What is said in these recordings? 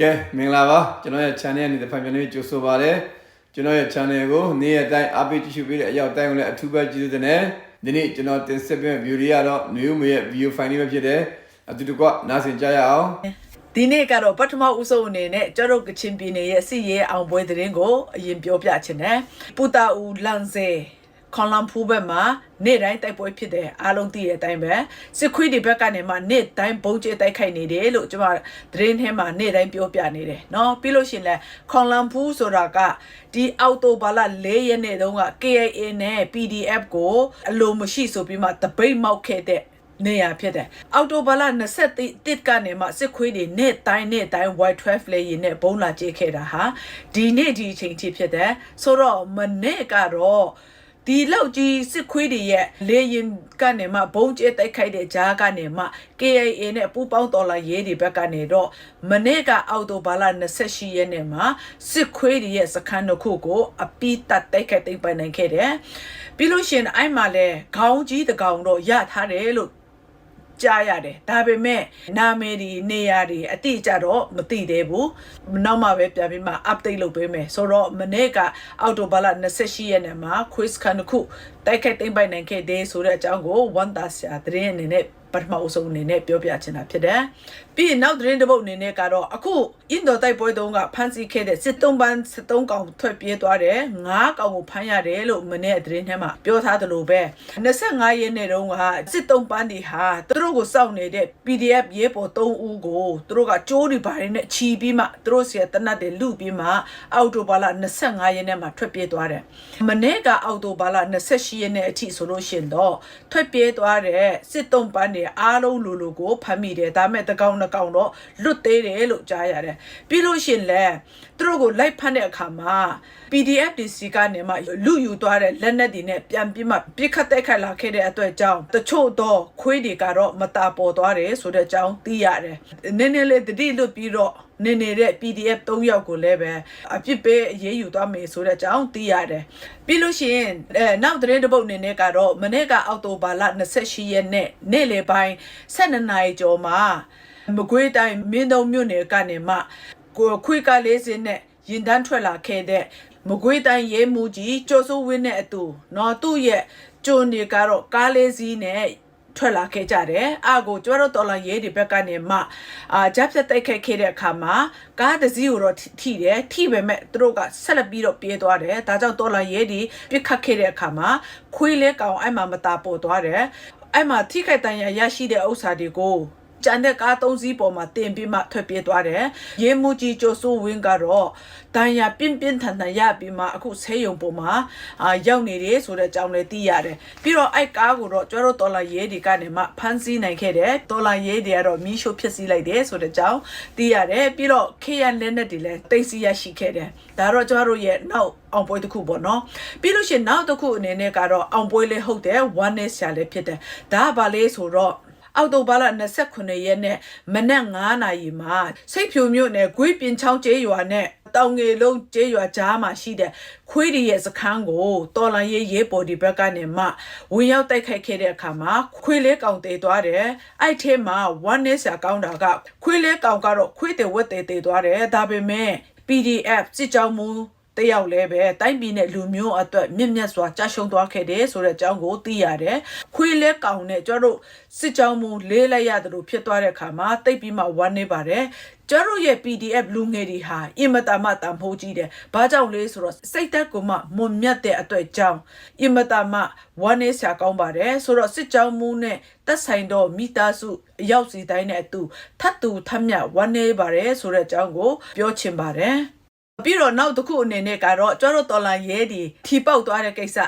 ကဲမင်္ဂလာပါကျွန်တော်ရဲ့ channel နေတဲ့ဖိုင်ပြန်လေးကြိုဆိုပါရစေကျွန်တော်ရဲ့ channel ကိုနေ့ရက်တိုင်းအားပေးကြည့်ရှုပေးတဲ့အရောက်တိုင်းကိုလည်းအထူးပဲကျေးဇူးတင်တယ်ဒီနေ့ကျွန်တော်တင်ဆက်ပေးမယ့် view တွေကတော့ new မရဲ့ video file လေးပဲဖြစ်တယ်အတူတူကနားဆင်ကြရအောင်ဒီနေ့ကတော့ပထမဦးဆုံးအနေနဲ့ကျတော့ကချင်ပြည်နယ်ရဲ့စစ်ရေးအောင်ပွဲသတင်းကိုအရင်ပြောပြချင်တယ်ပူတာဦးလန်စေ ခွန်လမ်ဖူးဘက်မှာနေ့တိုင်းတိုက်ပွဲဖြစ်တယ်အားလုံးသိတဲ့အတိုင်းပဲစစ်ခွေးတွေဘက်ကနေမှနေ့တိုင်းဘုံကျဲတိုက်ခိုက်နေတယ်လို့ကျွန်မသတင်းထဲမှာနေ့တိုင်းပြောပြနေတယ်เนาะပြီးလို့ရှရင်လဲခွန်လမ်ဖူးဆိုတာကဒီအောက်တိုဘာလ၄ရက်နေ့တုန်းက KIA နဲ့ PDF ကိုအလိုမရှိဆိုပြီးမှတပိတ်မောက်ခဲ့တဲ့ နေရဖြစ်တယ်အော်တိုဘာလ21တစ်ကနေမှစစ်ခွေးတွေနေ့တိုင်းနေ့တိုင်း Y12 လေရင်နဲ့ဘုံလာကြည့်ခဲ့တာဟာဒီနေ့ဒီအချိန်ထိဖြစ်တယ်ဆိုတော့မနေ့ကတော့ ဒီလောက်ကြီးစစ်ခွေးတွေရဲ့လေရင်ကနေမှဘုံကျဲတိုက်ခိုက်တဲ့ဂျားကနေမှ KIA နဲ့ပူးပေါင်းတော်လာရေးတွေဘက်ကနေတော့မနေ့ကအောက်တိုဘာလ28ရက်နေ့မှာစစ်ခွေးတွေရဲ့စခန်းတစ်ခုကိုအပိတတ်တိုက်ခိုက်သိမ်းပိုင်နိုင်ခဲ့တယ်ပြီးလို့ရှိရင်အဲ့မှာလဲခေါင်းကြီးတကောင်တော့ရထားတယ်လို့ ကြားရတယ်ဒါပေမဲ့နာမည်ဒီနေရာတွေအတိအကျတော့မသိသေးဘူးနောက်မှပဲပြန်ပြီးမှ update လုပ်ပေးမယ်ဆိုတော့မနေ့ကအောက်တိုဘာလ28ရက်နေ့မှာ quiz ခန်းတစ်ခုတိုက်ခိုက်သိမ်းပိုက်နိုင်ခဲ့တဲ့ဆိုတဲ့အကြောင်းကိုဝန်တာဆရာသတင်းအနေနဲ့ပထမအဆုံးအနေနဲ့ပြောပြချင်တာဖြစ်တယ်။ပြီးရင်နောက်သတင်းတစ်ပုဒ်အနေနဲ့ကတော့အခုအင်ဒိုတိုက်ပွဲတုန်းကဖမ်းဆီးခဲ့တဲ့စစ်တုံးပန်းစစ်တုံးကောင်ထွက်ပြေးသွားတယ်။ငါးကောင်ကိုဖမ်းရတယ်လို့မနေ့သတင်းထဲမှာပြောထားသလိုပဲ25ရက်နေ့တုန်းကစစ်တုံးပန်းတွေဟာသူတို့ကိုစောင့်နေတဲ့ PDF ရေးပေါ်3ဦးကိုသူတို့ကကြိုးတွေဘာတွေနဲ့ခြီးပြီးမှသူတို့စီကတနတ်တွေလူပြီးမှအောက်တိုဘာလ25ရက်နေ့မှာထွက်ပြေးသွားတယ်။မနေ့ကအောက်တိုဘာလ28ရက်နေ့အထိဆိုလို့ရှိရင်တော့ထွက်ပြေးသွားတဲ့စစ်တုံးပန်းတွေအားလုံးလူလူကိုဖမ်းမိတယ်ဒါမဲ့တကောင်တစ်ကောင်တော့လွတ်သေးတယ်လို့ကြားရတယ်ပြီးလို့ရှိရင်လည်းသူတို့ကိုလိုက်ဖမ်းတဲ့အခါမှာ PDF DC ကနေမှလူယူသွားတဲ့လက်နက်တွေနဲ့ပြန်ပြီးမှပြစ်ခတ်တိုက်ခိုက်လာခဲ့တဲ့အတွက်ကြောင့်တချို့တော့ခွေးတွေကတော့မတာပေါ်သွားတယ်ဆိုတဲ့အကြောင်းသိရတယ်နည်းနည်းလေးတတိလွတ်ပြီးတော့နေနေတဲ့ PDF 3ယောက်ကိုလည်းပဲအပြစ်ပေးအရေးယူသွားမယ်ဆိုတဲ့အကြောင်းသိရတယ်ပြီးလို့ရှိရင်အဲနောက်သတင်းတစ်ပုဒ်အနေနဲ့ကတော့မနေ့ကအောက်တိုဘာလ28ရက်နေ့နေ့လယ်ပိုင်း12နာရီကျော်မှာ မကွေးတိုင်းမင်းတုံမြို့နယ်ကနေမှကိုခွေးကလေးစင်းနဲ့ရင်တန်းထွက်လာခဲ့တဲ့မကွေးတိုင်းရဲမှုကြီးကျော်စိုးဝင်းနဲ့အတူနော်သူ့ရဲ့ကျုံတွေကတော့ကားလေးစီးနဲ့ထွက်လာခဲ့ကြတယ်အာကိုကျွတ်တော့တော်လာရေးဒီဘက်ကနေမှအာဂျပ်ဆက်တိုက်ခိုက်ခဲ့တဲ့အခါမှာကားတစ်စီးကိုတော့ထိတယ်ထိပေမဲ့သူတို့ကဆက်လက်ပြီးတော့ပြေးသွားတယ်ဒါကြောင့်တော်လာရေးဒီပြစ်ခတ်ခဲ့တဲ့အခါမှာခွေးလဲကောင်အဲ့မှာမတာပေါ်သွားတယ်အဲ့မှာထိခိုက်တန်ရာရရှိတဲ့ဥစ္စာတွေကို ကျန်တဲ့ကားသုံးစီးပေါ်မှာတင်ပြီးမှထွက်ပြေးသွားတယ်။ရဲမှုကြီးကျော်စိုးဝင်းကတော့တန်ရာပြင်းပြင်းထန်ထန်ရပြီးမှအခုဆေးရုံပေါ်မှာအာရောက်နေတယ်ဆိုတဲ့အကြောင်းလည်းသိရတယ်။ပြီးတော့အဲ့ကားကိုတော့ကျွတ်တော့တော်လာရဲဒီကနေမှဖမ်းဆီးနိုင်ခဲ့တယ်။တော်လာရဲတွေကတော့မီးရှို့ဖြစ်စည်းလိုက်တယ်ဆိုတဲ့အကြောင်းသိရတယ်။ပြီးတော့ခေရန်လက်နက်တွေလည်းတိတ်စီရရှိခဲ့တယ်။ဒါတော့ကျွတ်တို့ရဲ့နောက်အောင်ပွဲတစ်ခုပေါ့နော်ပြီးလို့ရှိရင်နောက်တစ်ခုအနေနဲ့ကတော့အောင်ပွဲလေးဟုတ်တယ် one net ဆရာလေးဖြစ်တယ်ဒါကဘာလဲဆိုတော့ အောက်တိုဘာလ29ရက်နေ့မနက်9နာရီမှာစိတ်ဖြူမြို့နယ်ဂွေးပြင်ချောင်းကျေးရွာနဲ့တောင်ငယ်လုံးကျေးရွာကြားမှာရှိတဲ့ခွေးတွေရဲ့စခန်းကိုတော်လန်ရေးရေးပေါ်ဒီဘက်ကနေမှဝင်ရောက်တိုက်ခိုက်ခဲ့တဲ့အခါမှာခွေးလေးကောင်တေသွားတယ်အဲ့ထဲမှာ one net ဆရာကောင်းတာကခွေးလေးကောင်ကတော့ခွေးတွေဝက်တေတေသွားတယ်ဒါပေမဲ့ PDF စစ်ကြောင်းမူ တယောက်လည်းပဲတိုင်းပြည်နဲ့လူမျိုးအတွက်မြင့်မြတ်စွာကြာရှုံးသွားခဲ့တယ်ဆိုတဲ့အကြောင်းကိုသိရတယ်။ခွေးလဲကောင်နဲ့ကျတို့စစ်ကြောင်းမူလေးလိုက်ရတယ်လို့ဖြစ်သွားတဲ့အခါမှာတိတ်ပြီးမှဝမ်းနေပါတယ်။ကျတို့ရဲ့ PDF လူငယ်တွေဟာအင်မတန်မှတန်ဖိုးကြီးတယ်။ဘာကြောင့်လဲဆိုတော့စိတ်သက်ကိုမှမွန်မြတ်တဲ့အတွက်ကြောင့်အင်မတန်မှဝမ်းနေစရာကောင်းပါတယ်။ဆိုတော့စစ်ကြောင်းမူနဲ့တက်ဆိုင်တော့မိသားစုအရောက်စီတိုင်းနဲ့အတူထပ်တူထပ်မြတ်ဝမ်းနေပါတယ်ဆိုတဲ့အကြောင်းကိုပြောချင်ပါတယ်။ ပြီးတော့နောက်တစ်ခုအနေနဲ့ကတော့ကျွတ်တို့တော်လန်ရဲဒီထီပေါက်သွားတဲ့ကိစ္စ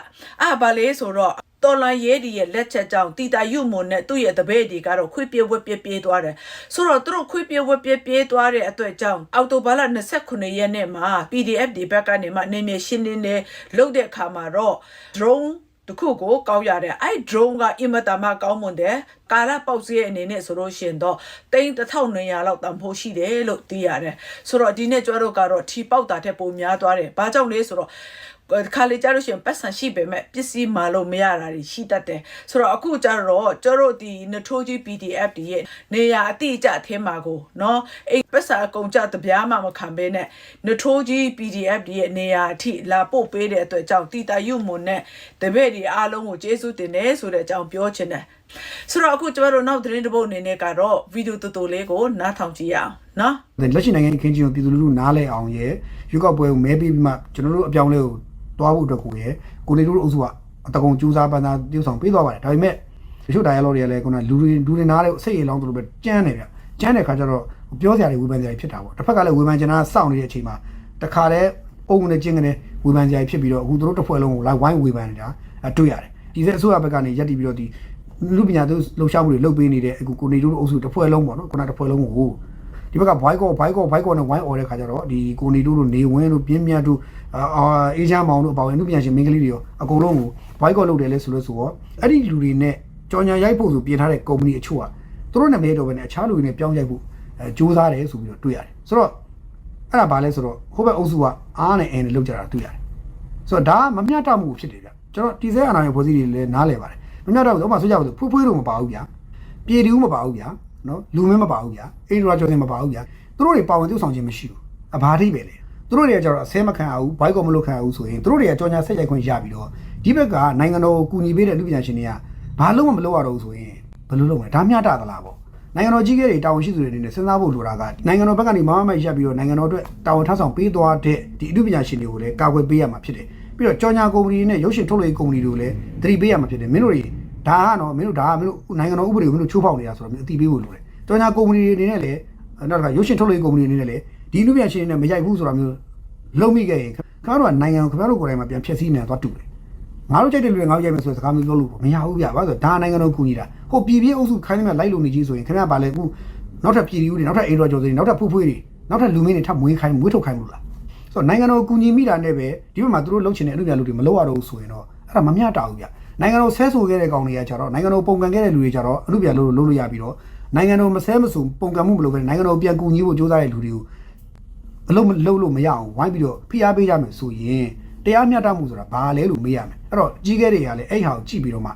အာဘာလေးဆိုတော့တော်လန်ရဲဒီရဲ့လက်ချက်ကြောင့်တီတာယုမွန်နဲ့သူ့ရဲ့တပည့်ဒီကတော့ခွေးပြေးဝက်ပြေးပြေးသွားတယ်ဆိုတော့သူတို့ခွေးပြေးဝက်ပြေးပြေးသွားတဲ့အတွက်ကြောင့်အော်တိုဘာလ29ရက်နေ့မှာ PDF ဒီဘက်ကနေမှနေမြေရှင်းလင်းနေလုတ်တဲ့အခါမှာတော့ drone တခုကိုကောက်ရတယ်အဲ့ drone ကအင်မတန်မှကောင်းမွန်တယ်ကာလပေါက်စရဲ့အနေနဲ့ဆိုလို့ရှိရင်တော့တိန်း1200လောက်တန်ဖို့ရှိတယ်လို့သိရတယ်ဆိုတော့ဒီနေ့ကျတို့ကတော့ထီပေါက်တာတဲ့ပုံများသွားတယ်ဘာကြောင့်လဲဆိုတော့ခါလေကြလို့ရှိရင်ပတ်စံရှိပေမဲ့ပစ္စည်းမာလို့မရတာတွေရှိတတ်တယ်ဆိုတော့အခုကျတော့ကျတို့ဒီနထိုးကြီး PDF တွေရဲ့နေရာအတိအကျအထင်းမှာကိုเนาะအဲ့ပတ်စံအကုန်ကြတပြားမှမခံဘဲနဲ့နထိုးကြီး PDF တွေရဲ့နေရာအထိလာပို့ပေးတဲ့အတွက်ကြောင့်တီတာယုံမွန်နဲ့တပည့်တွေအားလုံးကိုကျေးဇူးတင်တယ်ဆိုတဲ့အကြောင်းပြောချင်တယ် ဆိုတော့အခုကျမတို့နောက်သတင်းတစ်ပုဒ်အနေနဲ့ကတော့ဗီဒီယိုတူတူလေးကိုနားထောင်ကြည့်ရအောင်နော်လက်ရှိနိုင်ငံအခင်းကြီးကိုပြည်သူလူထုနားလည်အောင်ရရွေးကောက်ပွဲကိုမဲပေးပြီးမှကျွန်တော်တို့အပြောင်းလဲကိုတွားဖို့အတွက်ကိုရကိုနေတို့အုပ်စုကအတကုံစူးစမ်းပန်းသားပြုဆောင်ပေးသွားပါတယ်ဒါပေမဲ့တချို့ dialogue တွေကလည်းခုနလူတွေလူတွေနားတဲ့စိတ်အေးလောင်းတို့လိုပဲကြမ်းနေဗျကြမ်းတဲ့ခါကျတော့ပြောစရာတွေဝေဖန်စရာတွေဖြစ်တာပေါ့တစ်ဖက်ကလည်းဝေဖန်ချင်တာစောင့်နေတဲ့အချိန်မှာတခါတည်းအုံနဲ့ကျင်းကနေဝေဖန်စရာဖြစ်ပြီးတော့အခုတို့တစ်ဖွဲ့လုံးကိုလိုက်ဝိုင်းဝေဖန်နေတာတွေ့ရတယ်ဒီစက်အစိုးရဘက်ကနေရက်တည်ပြီးတော့ဒီ လူပညာသူလှုပ်ရှားမှုတွေလုပ်ပေးနေတဲ့အခုကိုနေတို့အုပ်စုတစ်ဖွဲ့လုံးပေါ့နော်ခုနတစ်ဖွဲ့လုံးကိုဒီဘက်ကဘွိုက်ကောဘွိုက်ကောဘွိုက်ကောနဲ့ဝိုင်းអော်တဲ့ခါကျတော့ဒီကိုနေတို့တို့နေဝင်းတို့ပြင်းပြတို့အာအေးချမ်းမောင်တို့အပေါင်းအမှုပြန်ရှင်မင်းကလေးတွေရောအကုန်လုံးကိုဘွိုက်ကောလုပ်တယ်လဲဆိုလို့ဆိုတော့အဲ့ဒီလူတွေနဲ့ကြော်ညာရိုက်ဖို့ဆိုပြင်ထားတဲ့ကုမ္ပဏီအချို့ကသူတို့နာမည်တော့ပဲနဲ့အခြားလူတွေနဲ့ပြောင်းရိုက်ဖို့အဲစူးစမ်းတယ်ဆိုပြီးတော့တွေ့ရတယ်ဆိုတော့အဲ့ဒါဘာလဲဆိုတော့ဟိုဘက်အုပ်စုကအားနဲ့အင်းနဲ့လုပ်ကြတာတွေ့ရတယ်ဆိုတော့ဒါကမမျှတမှုဖြစ်တယ်ဗျကျွန်တော်တီစဲအနာရဲ့ဖွဲ့စည်းတွေလည်းနားလဲပါတယ် မမျှတဘူးဥပမာဆိုကြပါစို့ဖွေးဖွေးတို့မပါဘူးဗျာပြေတူးမပါဘူးဗျာနော်လူမင်းမပါဘူးဗျာအိန္ဒြာကျော်စင်မပါဘူးဗျာသူတို့တွေပါဝင်သူဆောင်ခြင်းမရှိဘူးအဘာတိပဲလေသူတို့တွေကကျတော့အဆဲမခံအောင်ဘိုက်ကောမလို့ခံအောင်ဆိုရင်သူတို့တွေကကြော်ညာဆက်ရိုက်ခွင့်ရပြီးတော့ဒီဘက်ကနိုင်ငံတော်ကိုကူညီပေးတဲ့လူပညာရှင်တွေကဘာလို့မလုပ်ရတော့ဘူးဆိုရင်ဘယ်လိုလုပ်မလဲဒါမျှတသလားပေါ့နိုင်ငံတော်ကြီးကတွေတာဝန်ရှိသူတွေအနေနဲ့စဉ်းစားဖို့လိုတာကနိုင်ငံတော်ဘက်ကနေမမမိုက်ရပ်ပြီးတော့နိုင်ငံတော်အတွက်တာဝန်ထမ်းဆောင်ပေးသွားတဲ့ဒီအမှုပညာရှင်တွေကိုလည်းကာကွယ်ပေးရမှာဖြစ်တယ် ပြီးတော့ကြော်ညာကုမ္ပဏီနဲ့ရုပ်ရှင်ထုတ်လုပ်ရေးကုမ္ပဏီတွေကိုလည်းသတိပေးရမှာဖြစ်တယ်မင်းတို့တွေဒါကတော့မင်းတို့ဒါကမင်းတို့နိုင်ငံတော်ဥပဒေကိုမင်းတို့ချိုးဖောက်နေတာဆိုတော့မင်းအသိပေးဖို့လိုတယ်ကြော်ညာကုမ္ပဏီတွေအနေနဲ့လည်းနောက်တစ်ခါရုပ်ရှင်ထုတ်လုပ်ရေးကုမ္ပဏီအနေနဲ့လည်းဒီအမှုပညာရှင်တွေနဲ့မရိုက်ဘူးဆိုတာမျိုးလုံးမိခဲ့ရင်ခင်ဗျားတို့ကနိုင်ငံကိုခင်ဗျားတို့ကိုယ်တိုင်မှာပြန်ဖျက်ဆီးနေတာသွားတူတယ်ငါတို့ကြိုက်တဲ့လူတွေငါတို့ရိုက်မယ်ဆိုတဲ့စကားမျိုးပြောလို့မရဘူးဗျာဘာလို့ဆိုဒါနိုင်ငံတော်ကူညီတာဟိုပြည်ပြည့်အုပ်စုခိုင်းနေမှလိုက်လို့နေကြီးဆိုရင်ခင်ဗျားဗာလဲအခုနောက်ထပ်ပြည်သူတွေနောက်ထပ်အိန္ဒြာကျော်တွေနောက်ထပ်ဖူးဖွေးတွေနောက်ထပ်လူမင်းတွေထပ်မွေးခိုင်းမွေးထုတ်ခိုင်းမလို့လား ဆိုတော့နိုင်ငံတော်ကူညီမိတာနဲ့ပဲဒီဘက်မှာသူတို့လှုပ်ချင်တဲ့အမှုပြလူတွေမလုပ်ရတော့ဘူးဆိုရင်တော့အဲ့ဒါမမျှတဘူးဗျနိုင်ငံတော်ဆဲဆိုခဲ့တဲ့ကောင်တွေကကြတော့နိုင်ငံတော်ပုံကန်ခဲ့တဲ့လူတွေကြတော့အမှုပြလို့လုပ်လို့ရပြီးတော့နိုင်ငံတော်မဆဲမဆိုပုံကန်မှုမလုပ်ဘဲနိုင်ငံတော်ပြန်ကူညီဖို့ကြိုးစားတဲ့လူတွေကိုအလုံးမလုပ်လို့မရအောင်ဝိုင်းပြီးတော့ဖိအားပေးကြမယ်ဆိုရင်တရားမျှတမှုဆိုတာဘာလဲလို့မေးရမယ်အဲ့တော့ကြီးခဲ့တွေကလည်းအဲ့ဟာကိုကြည့်ပြီးတော့မှ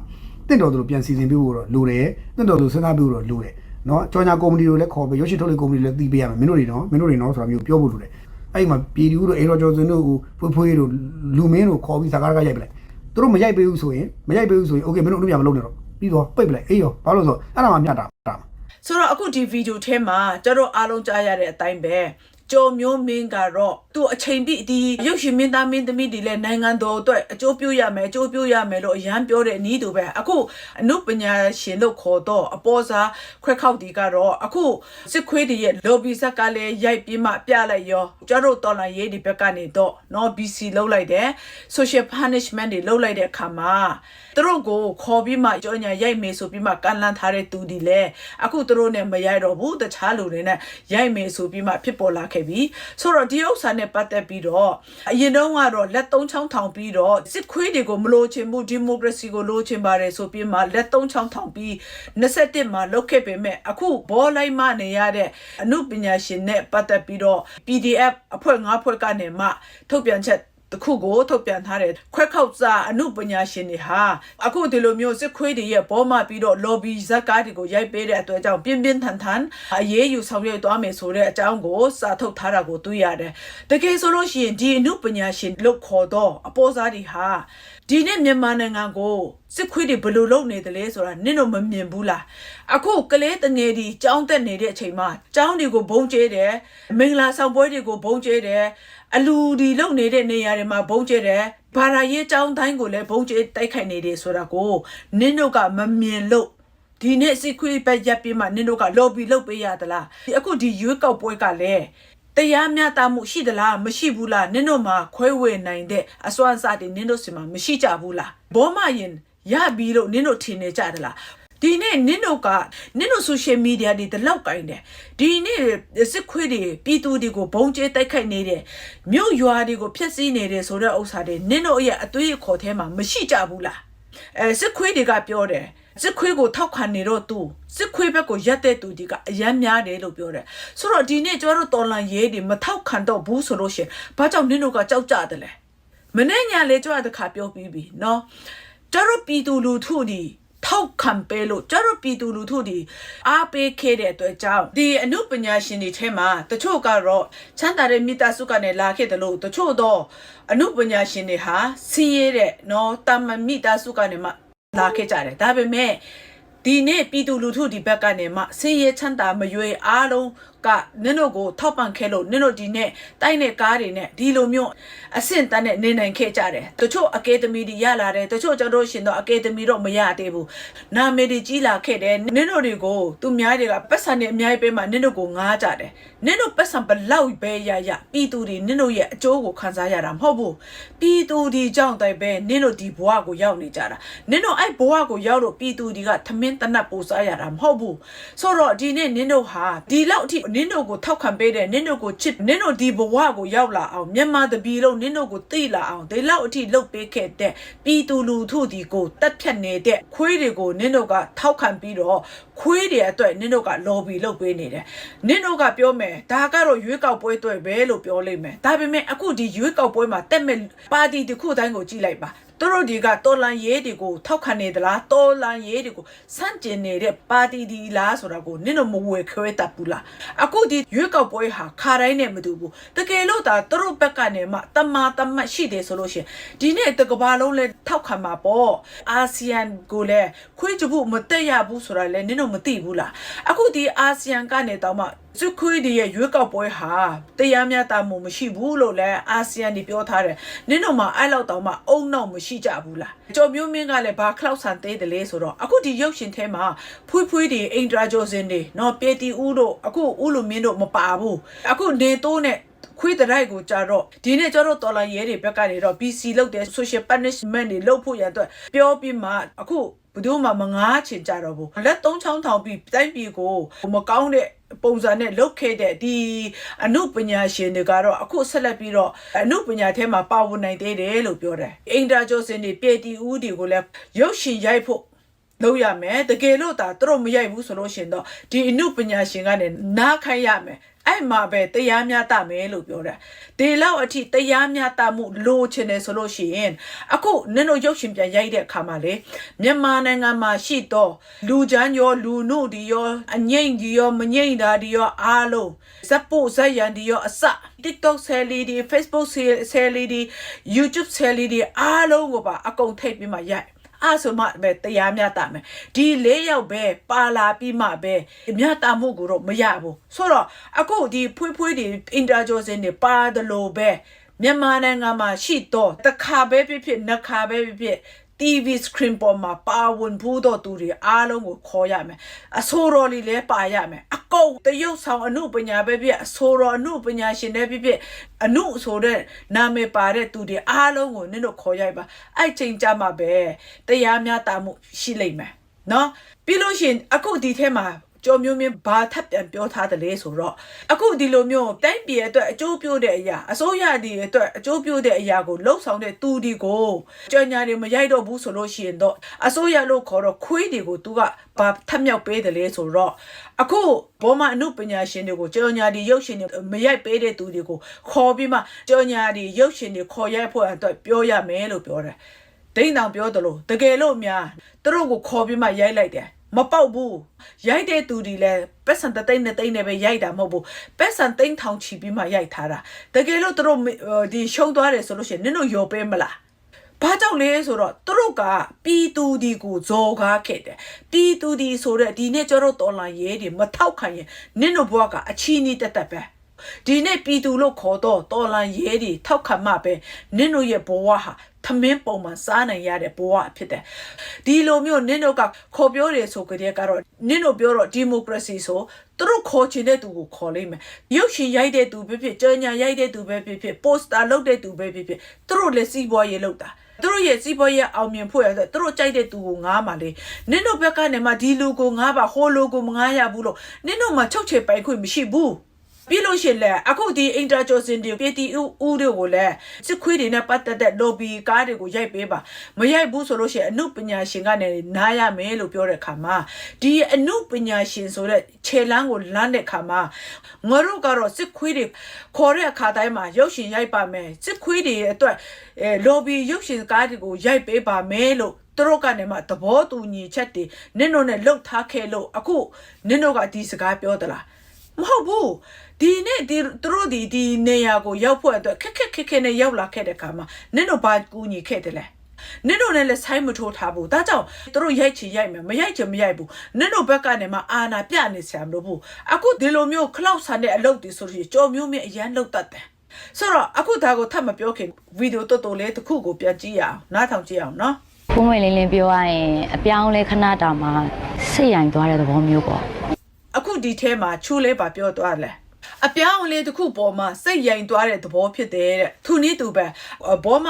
တင့်တော်သူတို့ပြန်စီစဉ်ပေးဖို့တော့လိုတယ်တင့်တော်သူစဉ်းစားပေးဖို့တော့လိုတယ်နော်ကြော်ညာကုမ္ပဏီတွေလည်းခေါ်ပြီးရုပ်ရှင်ထုတ်လုပ်ကုမ္ပဏီတွေလည်းတီးပေးရမယ်မင်းတို့တွေနော်မင်းတို့တွေနော်ဆိုတာမျိုးပြောဖို့လိုတယ် အဲ့မှာပြည်သူတို့အိမ်တော်ကျော်စင်တို့ကိုဖွေးဖွေးတို့လူမင်းတို့ခေါ်ပြီးစကားစကားရိုက်ပလိုက်သူတို့မရိုက်ပေးဘူးဆိုရင်မရိုက်ပေးဘူးဆိုရင်โอเคမင်းတို့အမှုပြမလုပ်နဲ့တော့ပြီးတော့ပိတ်ပလိုက်အေးရောဘာလို့လဲဆိုတော့အဲ့ဒါမှမျှတာတာမှာ ဆိုတော့အခုဒီဗီဒီယိုထဲမှာကျတို့အားလုံးကြားရတဲ့အတိုင်းပဲ ကြုံမျိုးမင်းကတော့သူ့အချိန်ပြည့်ဒီရုပ်ရှင်မင်းသားမင်းသမီးတွေလည်းနိုင်ငံတော်အတွက်အကျိုးပြုရမယ်အကျိုးပြုရမယ်လို့အရန်ပြောတဲ့အနည်းတူပဲအခုအနုပညာရှင်လို့ခေါ်တော့အပေါ်စားခွဲခောက်ဒီကတော့အခုစစ်ခွေးတွေရဲ့ lobby ဇက်ကလည်းရိုက်ပြီးမှပြလိုက်ရောကျတို့တော်လိုင်းရေးဒီဘက်ကနေတော့နော် BC လောက်လိုက်တယ် social punishment တွေလောက်လိုက်တဲ့အခါမှာသူတို့ကိုခေါ်ပြီးမှကြောညာရိုက်မယ်ဆိုပြီးမှကန်လန်းထားတဲ့သူဒီလေအခုသူတို့နဲ့မရိုက်တော့ဘူးတခြားလူတွေနဲ့ရိုက်မယ်ဆိုပြီးမှဖြစ်ပေါ်လာခဲ့ပြီဆိုတော့ဒီဥစ္စာနဲ့ပတ်သက်ပြီးတော့အရင်တုန်းကတော့လက်သုံးချောင်းထောင်ပြီးတော့စစ်ခွေးတွေကိုမလိုချင်ဘူးဒီမိုကရေစီကိုလိုချင်ပါတယ်ဆိုပြီးမှလက်သုံးချောင်းထောင်ပြီး21မှာလုတ်ခဲ့ပေမဲ့အခုဘောလိုက်မနေရတဲ့အမှုပညာရှင်နဲ့ပတ်သက်ပြီးတော့ PDF အဖွဲ့၅ဖွဲ့ကနေမှထုတ်ပြန်ချက် တခုကိုထုတ်ပြန်ထားတယ်ခွက်ခောက်စာအမှုပညာရှင်တွေဟာအခုဒီလိုမျိုးစစ်ခွေးတွေရဲ့ဘောမပြီးတော့ lobby ဇက်ကားတွေကိုရိုက်ပေးတဲ့အတွက်ကြောင့်ပြင်းပြင်းထန်ထန်အရေးယူဆောင်ရွက်သွားမယ်ဆိုတဲ့အကြောင်းကိုစာထုတ်ထားတာကိုတွေ့ရတယ်တကယ်ဆိုလို့ရှိရင်ဒီအမှုပညာရှင်လို့ခေါ်တော့အပေါ်စားတွေဟာ ဒီနေ့မြန်မာနိုင်ငံကိုစစ်ခွေးတွေဘယ်လိုလုပ်နေတယ်လဲဆိုတာနင့်တို့မမြင်ဘူးလားအခုကလေးတငယ်ဒီကြောင်းတက်နေတဲ့အချိန်မှာကြောင်းတွေကိုဘုံကျဲတယ်မင်္ဂလာဆောင်ပွဲတွေကိုဘုံကျဲတယ်အလူဒီလုံနေတဲ့နေရာတွေမှာဘုံကျဲတယ်ဘာသာရေးကြောင်းတိုင်းကိုလည်းဘုံကျဲတိုက်ခိုက်နေတယ်ဆိုတာကိုနင့်တို့ကမမြင်လို့ဒီနေ့စစ်ခွေးပဲရပ်ပြီးမှနင်တို့က lobby လုပ်ပေးရသလားဒီအခုဒီရွေးကောက်ပွဲကလည်း တရားမျှတမှုရှိသလားမရှိဘူးလားနင်တို့မှာခွဲဝေနိုင်တဲ့အစွမ်းအစတွေနင်တို့စီမှာမရှိကြဘူးလားဘောမရင်ရပြီလို့နင်တို့ထင်နေကြသလားဒီနေ့နင်တို့ကနင်တို့ social media တွေတလောက်ကင်တယ်ဒီနေ့စစ်ခွေးတွေပြည်သူတွေကိုဘုံကျဲတိုက်ခိုက်နေတယ်မြို့ရွာတွေကိုဖျက်ဆီးနေတယ်ဆိုတဲ့ဥစ္စာတွေနင်တို့ရဲ့အသွေးအခေါ်ထဲမှာမရှိကြဘူးလားအဲစစ်ခွေးတွေကပြောတယ် စစ်ခွေးကိုထောက်ခံနေတော့သူစစ်ခွေးဘက်ကိုရက်တဲ့သူဒီကအယမ်းများတယ်လို့ပြောတယ်ဆိုတော့ဒီနေ့ကျတို့တော်လန်ရေးတွေမထောက်ခံတော့ဘူးဆိုလို့ရှရင်ဘာကြောင့်နင်တို့ကကြောက်ကြတယ်လဲမနေ့ညလေကျတို့တခါပြောပြီးပြီနော်ကျတို့ပြည်သူလူထုဒီထောက်ခံပေးလို့ကျတို့ပြည်သူလူထုဒီအားပေးခဲ့တဲ့အတွက်ကြောင့်ဒီအမှုပညာရှင်တွေထဲမှာတချို့ကတော့ချမ်းသာတဲ့မိသားစုကနေလာခဲ့တယ်လို့တချို့တော့အမှုပညာရှင်တွေဟာဆင်းရဲတဲ့နော်တာမန်မိသားစုကနေမှ လာခဲ့ကြတယ်ဒါပေမဲ့ဒီနေ့ပြည်သူလူထုဒီဘက်ကနေမှဆင်းရဲချမ်းသာမရွေအားလုံးကနင်တို့ကိုထောက်ပံ့ခဲ့လို့နင်တို့ဒီနေ့တိုက်တဲ့ကားတွေနဲ့ဒီလိုမျိုးအဆင့်တန်းနဲ့နေနိုင်ခဲ့ကြတယ်တချို့အကယ်ဒမီတွေရလာတယ်တချို့ကျတော့ရှင်တော့အကယ်ဒမီတော့မရသေးဘူးနာမည်တွေကြီးလာခဲ့တယ်နင်တို့တွေကိုသူများတွေကပတ်စံနဲ့အများကြီးပေးမှနင်တို့ကိုငားကြတယ်နင်တို့ပတ်စံဘလောက်ပဲရရပြည်သူတွေနင်တို့ရဲ့အကျိုးကိုခံစားရတာမဟုတ်ဘူးပြည်သူတွေကြောင့်တိုင်ပဲနင်တို့ဒီဘဝကိုရောက်နေကြတာနင်တို့အဲ့ဘဝကိုရောက်လို့ပြည်သူတွေကထမင်းတနတ်ပို့စားရတာမဟုတ်ဘူးဆိုတော့ဒီနေ့နင်တို့ဟာဒီလောက်အထိနင်တို့ကိုထောက်ခံပေးတယ်နင်တို့ကိုချစ်နင်တို့ဒီဘဝကိုရောက်လာအောင်မြန်မာတပီလုံးနင်တို့ကိုသိလာအောင်ဒီလောက်အထိလှုပ်ပေးခဲ့တဲ့ပြည်သူလူထုဒီကိုတက်ဖြတ်နေတဲ့ခွေးတွေကိုနင်တို့ကထောက်ခံပြီးတော့ခွေးတွေအတွက်နင်တို့က lobby လုပ်ပေးနေတယ်နင်တို့ကပြောမယ်ဒါကတော့ရွေးကောက်ပွဲအတွက်ပဲလို့ပြောလိမ့်မယ်ဒါပေမဲ့အခုဒီရွေးကောက်ပွဲမှာတက်မဲ့ပါတီတစ်ခုတိုင်းကိုကြည့်လိုက်ပါ သူတို့ဒီကတော်လန်ရေးတွေကိုထောက်ခံနေသလားတော်လန်ရေးတွေကိုစန့်ကျင်နေတဲ့ပါတီဒီလားဆိုတာကိုနင်တို့မဝယ်ခွဲတတ်ဘူးလားအခုဒီရွေးကောက်ပွဲဟာခါတိုင်းနဲ့မတူဘူးတကယ်လို့ဒါသူတို့ဘက်ကနေမှတမာတမတ်ရှိတယ်ဆိုလို့ရှရင်ဒီနေ့တကဘာလုံးလဲထောက်ခံမှာပေါ့အာဆီယံကိုလည်းခွေးကြဖို့မတက်ရဘူးဆိုတာလည်းနင်တို့မသိဘူးလားအခုဒီအာဆီယံကနေတော့မှစုခွေးတွေရဲ့ရွေးကောက်ပွဲဟာတရားမျှတမှုမရှိဘူးလို့လည်းအာဆီယံတွေပြောထားတယ်နင်တို့မှအဲ့လောက်တောင်မှအုံနောက်မရှိကြဘူးလားကြော်မျိုးမင်းကလည်းဘာခလောက်ဆန်သေးတယ်လဲဆိုတော့အခုဒီရုပ်ရှင်ထဲမှာဖွေးဖွေးတွေအင်ဒရာဂျိုစင်တွေနော်ပေတီဦးတို့အခုဦးလူမင်းတို့မပါဘူးအခုနေတိုးနဲ့ခွေးတဲ့ကိုကြတော့ဒီနေ့ကျတော့တော်လာရဲတွေဘက်ကနေတော့ BC လောက်တဲ့ social punishment တွေလုပ်ဖို့ရအတွက်ပြောပြီးမှအခုဘယ်သူမှမငားချင်ကြတော့ဘူးလက်သုံးချောင်းထောင်ပြီးတိုက်ပြည်ကိုမကောင်းတဲ့ ပုံစံနဲ့လုတ်ခဲ့တဲ့ဒီအမှုပညာရှင်တွေကတော့အခုဆက်လက်ပြီးတော့အမှုပညာထဲမှာပါဝင်နိုင်သေးတယ်လို့ပြောတယ်အင်တာဂျိုစင်တွေပြေတီဦးတွေကိုလည်းရုပ်ရှင်ရိုက်ဖို့ လုပ်ရမယ်တကယ်လို့ဒါသူတို့မရိုက်ဘူးဆိုလို့ရှရင်တော့ဒီအမှုပညာရှင်ကနေနားခိုင်းရမယ်အဲ့မှာပဲတရားမျှတမယ်လို့ပြောတာဒီလောက်အထိတရားမျှတမှုလိုချင်တယ်ဆိုလို့ရှိရင်အခုနင်တို့ရုပ်ရှင်ပြန်ရိုက်တဲ့အခါမှာလေမြန်မာနိုင်ငံမှာရှိတော့လူချမ်းရောလူနုဒီရောအငိမ့်ဒီရောမငိမ့်တာဒီရောအားလုံးဇက်ပို့ဇက်ရန်ဒီရောအစ TikTok ဆယ်လီဒီ Facebook ဆယ်လီဒီ YouTube ဆယ်လီဒီအားလုံးကိုပါအကုန်ထိပ်ပြီးမှရိုက် အဲ့ဆိုမှပဲတရားမျှတမယ်ဒီလေးယောက်ပဲပါလာပြီးမှပဲမျှတမှုကိုတော့မရဘူးဆိုတော့အခုဒီဖွေးဖွေးတွေအင်တာဂျိုစင်တွေပါတယ်လို့ပဲမြန်မာနိုင်ငံမှာရှိတော့တစ်ခါပဲဖြစ်ဖြစ်နှစ်ခါပဲဖြစ်ဖြစ် TV screen ပေါ်မှာပါဝင်ဖို့တော့သူတွေအားလုံးကိုခေါ်ရမယ်အဆိုးတော်လေးလည်းပါရမယ်အကုန်တရုတ်ဆောင်အမှုပညာပဲဖြစ်အဆိုးတော်အမှုပညာရှင်တွေဖြစ်ဖြစ်အမှုဆိုတဲ့နာမည်ပါတဲ့သူတွေအားလုံးကိုနင်တို့ခေါ်ရိုက်ပါအဲ့ချိန်ကြမှာပဲတရားမျှတမှုရှိလိမ့်မယ်နော်ပြီးလို့ရှိရင်အခုဒီထဲမှာ ကြော်မျိုးမျိုးဘာထပ်ပြန်ပြောထားတယ်လဲဆိုတော့အခုဒီလိုမျိုးတိုင်းပြည်အတွက်အကျိုးပြုတဲ့အရာအစိုးရဒီအတွက်အကျိုးပြုတဲ့အရာကိုလှုပ်ဆောင်တဲ့သူဒီကိုကြော်ညာတွေမရိုက်တော့ဘူးဆိုလို့ရှိရင်တော့အစိုးရလို့ခေါ်တော့ခွေးတွေကိုသူကဘာထပ်မြောက်ပေးတယ်လဲဆိုတော့အခုဘောမအမှုပညာရှင်တွေကိုကြော်ညာဒီရုပ်ရှင်တွေမရိုက်ပေးတဲ့သူတွေကိုခေါ်ပြီးမှကြော်ညာဒီရုပ်ရှင်တွေခေါ်ရိုက်ဖို့အတွက်ပြောရမယ်လို့ပြောတယ်ဒိန်းတောင်ပြောတယ်လို့တကယ်လို့များသူတို့ကိုခေါ်ပြီးမှရိုက်လိုက်တယ် မပေါက်ဘူးရိုက်တဲ့သူတွေလည်းပက်ဆန်တသိန်းနဲ့သိန်းနဲ့ပဲရိုက်တာမဟုတ်ဘူးပက်ဆန်သိန်းထောင်ချီပြီးမှရိုက်ထားတာတကယ်လို့သူတို့ဒီရှုံးသွားတယ်ဆိုလို့ရှိရင်နင်တို့ရောပေးမလားဘာကြောင့်လဲဆိုတော့သူတို့ကပြည်သူဒီကိုဇော်ကားခဲ့တယ်ပြည်သူဒီဆိုတဲ့ဒီနေ့ကျတော့တော်လာရဲတွေမထောက်ခံရင်နင်တို့ဘဝကအချီးနီးတက်တက်ပဲ ဒီနေ့ပြည်သူလို့ခေါ်တော့တော်လန်ရဲတွေထောက်ခံမှပဲနင့်တို့ရဲ့ဘဝဟာသမင်းပုံမှန်စားနိုင်ရတဲ့ဘဝဖြစ်တယ်ဒီလိုမျိုးနင့်တို့ကခေါ်ပြောတယ်ဆိုကြတဲ့ကတော့နင့်တို့ပြောတော့ဒီမိုကရေစီဆိုသူတို့ခေါ်ချင်တဲ့သူကိုခေါ်လိမ့်မယ်ရုပ်ရှင်ရိုက်တဲ့သူပဲဖြစ်ကြော်ညာရိုက်တဲ့သူပဲဖြစ်ဖြစ်ပိုစတာလုပ်တဲ့သူပဲဖြစ်ဖြစ်သူတို့လည်းစီးပွားရေးလုပ်တာသူတို့ရဲ့စီးပွားရေးအောင်မြင်ဖို့ရဆိုသူတို့ကြိုက်တဲ့သူကိုငားပါလေနင့်တို့ဘက်ကနေမှဒီလူကိုငားပါဟိုလူကိုမငားရဘူးလို့နင့်တို့မှချုပ်ချယ်ပိုင်ခွင့်မရှိဘူး ပြီးလို့ရှိရင်လည်းအခုဒီ interjosin တွေ PT ဦးတွေကိုလည်းစစ်ခွေးတွေနဲ့ပတ်သက်တဲ့ lobby ကားတွေကိုရိုက်ပေးပါမရိုက်ဘူးဆိုလို့ရှိရင်အမှုပညာရှင်ကနေနားရမယ်လို့ပြောတဲ့အခါမှာဒီအမှုပညာရှင်ဆိုတဲ့ခြေလမ်းကိုလမ်းတဲ့အခါမှာငါတို့ကတော့စစ်ခွေးတွေခေါ်တဲ့အခါတိုင်းမှာရုပ်ရှင်ရိုက်ပါမယ်စစ်ခွေးတွေရဲ့အတွက်အဲ lobby ရုပ်ရှင်ကားတွေကိုရိုက်ပေးပါမယ်လို့သူတို့ကနေမှသဘောတူညီချက်တွေနင့်တို့နဲ့လှုပ်ထားခဲ့လို့အခုနင့်တို့ကဒီစကားပြောသလား မဟုတ်ဘူးဒီနေ့ဒီသူတို့ဒီဒီနေရာကိုရောက်ဖို့အတွက်ခက်ခက်ခက်ခက်နဲ့ရောက်လာခဲ့တဲ့ခါမှာနင့်တို့ဘာကူညီခဲ့တယ်လဲနင့်တို့လည်းလက်ဆိုင်မထိုးထားဘူးဒါကြောင့်သူတို့ရိုက်ချင်ရိုက်မယ်မရိုက်ချင်မရိုက်ဘူးနင့်တို့ဘက်ကနေမှအာနာပြနေဆရာမလို့ဘူးအခုဒီလိုမျိုးခလောက်ဆန်တဲ့အလုပ်တွေဆိုရင်ကြော်မျိုးမြအရန်လောက်တတ်တယ်ဆိုတော့အခုဒါကိုထပ်မပြောခင်ဗီဒီယိုတော်တော်လေးတစ်ခုကိုပြန်ကြည့်ရအောင်နားထောင်ကြည့်အောင်နော်ပုံမှန်လင်းလင်းပြောရရင်အပြောင်းလဲခဏတာမှာစိတ်ရိုင်သွားတဲ့သဘောမျိုးပေါ့ အခုဒီထဲမှာချူလေးပါပြောသွားလဲအပြောင်းအလဲတစ်ခုပေါ်မှာစိတ်ရင်သွားတဲ့သဘောဖြစ်တယ်တဲ့သူနည်းသူပဲဘောမ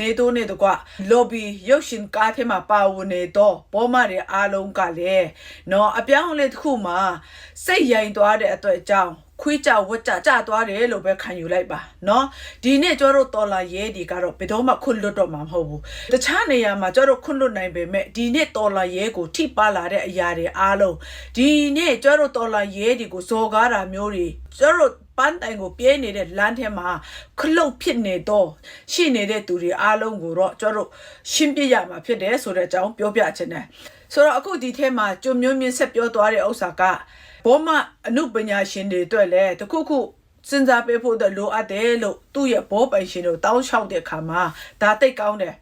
နေတော့နေတော့က lobby ရုပ်ရှင်ကားထဲမှာပါဝင်နေတော့ဘောမတွေအားလုံးကလည်းနော်အပြောင်းအလဲတစ်ခုမှာစိတ်ရင်သွားတဲ့အတွက်အကြောင်း ခွေးကြဝက်ကြကြသွားတယ်လို့ပဲခံယူလိုက်ပါเนาะဒီနေ့ကျတော့တော်လာရဲဒီကတော့ဘယ်တော့မှခွတ်လွတ်တော့မှာမဟုတ်ဘူးတခြားနေရာမှာကျတော့ခွတ်လွတ်နိုင်ပေမဲ့ဒီနေ့တော်လာရဲကိုထိပါလာတဲ့အရာတွေအားလုံးဒီနေ့ကျတော့တော်လာရဲဒီကိုစော်ကားတာမျိုးတွေကျတော့ပန်းတိုင်ကိုပြဲနေတဲ့လမ်းထဲမှာခလုတ်ဖြစ်နေတော့ရှိနေတဲ့သူတွေအားလုံးကိုတော့ကျတော့ရှင်းပြရမှာဖြစ်တယ်ဆိုတဲ့အကြောင်းပြောပြချင်တယ်ဆိုတော့အခုဒီထဲမှာကျွမျိုးမြင့်ဆက်ပြောသွားတဲ့ဥစ္စာက ဘောမအမှုပညာရှင်တွေအတွက်လည်းတခုခုစဉ်းစားပေးဖို့အတွက်လိုအပ်တယ်လို့သူ့ရဲ့ဘောပိုင်ရှင်တို့တောင်းလျှောက်တဲ့အခါမှာဒါတိတ်ကောင်းတယ်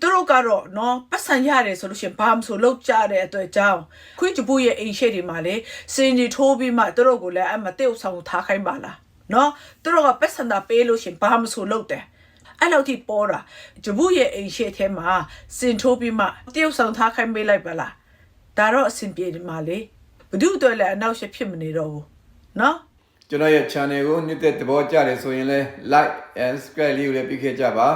သူတို့ကတော့နော်ပတ်စံရတယ်ဆိုလို့ရှရင်ဘာမှမဆိုလောက်ကြတဲ့အတွက်ကြောင့်ခွင့်ချဖို့ရဲ့အိမ်ရှိတွေမှာလေစင်ကြီးထိုးပြီးမှသူတို့ကိုလည်းအမတိတ်ဆောင်ထားခိုင်းပါလားနော်သူတို့ကပတ်စံတာပေးလို့ရှရင်ဘာမှမဆိုလောက်တယ်အဲ့လောက်ထိပေါ်တာဂျဘူးရဲ့အိမ်ရှိထဲမှာစင်ထိုးပြီးမှတရုတ်ဆောင်ထားခိုင်းပေးလိုက်ပါလားဒါတော့အဆင်ပြေဒီမှာလေ ဘု து အတွက်လည်းအနောက်ရှက်ဖြစ်မနေတော့ဘူးနော်ကျွန်တော်ရဲ့ channel ကိုနှစ်သက်သဘောကျတယ်ဆိုရင်လည်း like and subscribe လေးကိုလည်းပြည့်ခဲ့ကြပါ